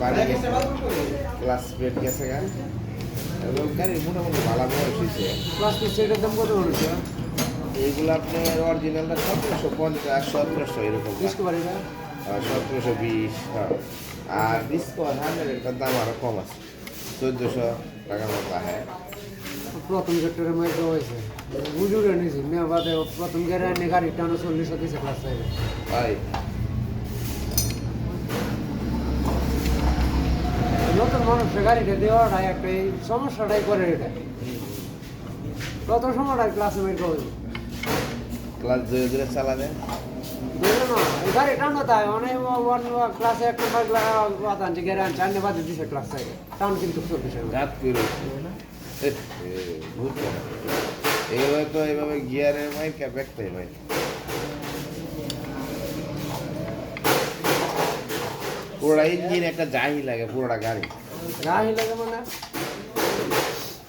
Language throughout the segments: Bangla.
বাড়ি গেছে ক্লাস পেট গেছে গা এবং গাড়ির মোটামুটি ভালো বয়স হয়েছে ক্লাস সেটার দাম কত পড়েছে এইগুলো আপনার অরিজিনালটা সতেরোশো পঞ্চাশ সতেরোশো এরকম সতেরোশো বিশ আর ডিসকভার হান্ড্রেডের দাম আরও কম আছে চোদ্দোশো টাকার মতো হ্যাঁ প্রথম সেক্টরে দেওয়া হয়েছে বুঝুরে নিয়েছি মেয়ে বাদে প্রথম গেড়ে গাড়ি টানো চল্লিশ দিয়েছে ক্লাস সাইডে নতুন মানুষের গাড়িটা দেওয়াটা একটা এই সমস্যাটাই করে এটা। কত সময়টা ক্লাসে মাইর দেওয়া ক্লাস ধীরে ধীরে চালাবে। গাড়ি টানো তাই অনেক ক্লাসে এক নম্বর দিছে টান কিন্তু রাত করে এইভাবে তো এইভাবে গিয়ারের মাইক ব্যাগটাই ভাই পুরোটা ইঞ্জিন একটা জাহি লাগে পুরোটা গাড়ি। রাহি লাগে মানে?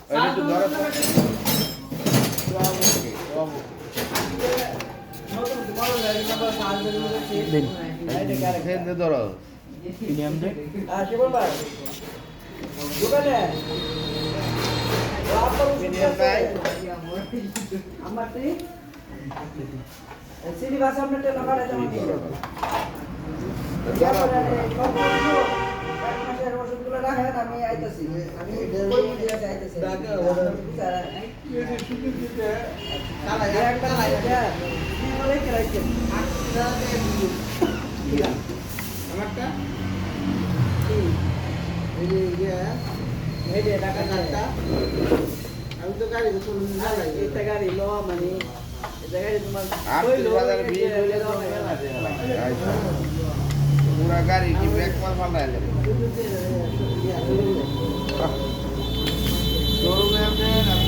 ওইটা একটু ধরো। তো। ধরো। মিনিমাম নাই আমি আইতাছি আমি কই দিয়ে আইতাছি আমি তো গাড়ি এটা গাড়ি ল মানে এটা গাড়ি তোমার পুরা গাড়ি কি ব্যাগ মাল ফালাই যাবে শোরুমে আপনার আমি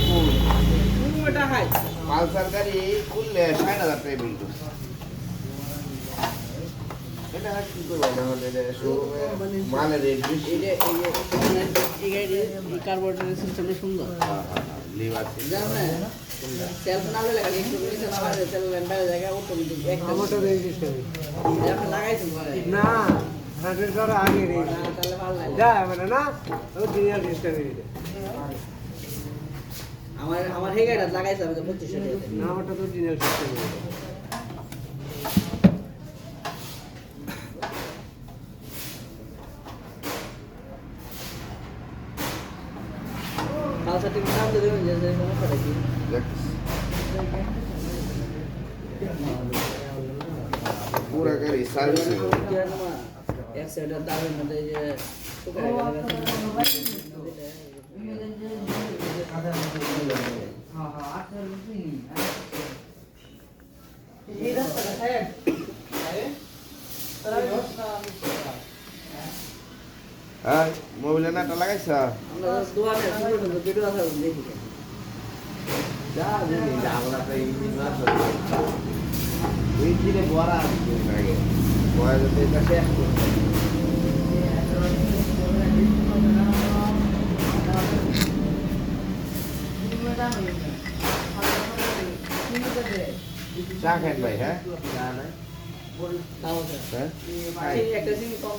পালসার গাড়ি খুললে ষাট হাজার টাকা বিল করছে। এটা কি করব? না শোরুমে মালের রেট বেশি যে যে কার্বোরেটর সিস্টেমটা সুন্দর লিভ আছে। জানেন সেলফ না? একটু নিচে না লেন্ডার জায়গা অটোমেটিক একটা আপনি লাগাইছেন না হাটের দ্বারা আগে রে তাহলে ভালো লাগে। যায় মানে না ও দুনিয়ার সিস্টেমে আমার আমার হে গাড়িটা লাগাইছে আমি তো পঁচিশশো টাকা না আমারটা তো দিনের সিস্টেমে পালসার টিম নাম দিয়ে দেবেন যে যে সমস্যাটা কি দেখতেছি পুরা গাড়ি সার্ভিস এক সাইডের দামের মধ্যে এই যে শুকায় গেলে এই রাস্তাটা খায় হ্যাঁ মোবাইলে নাটা লাগাইছ? চা খান ভাই হ্যাঁ? চা নাই। একটা সিং কম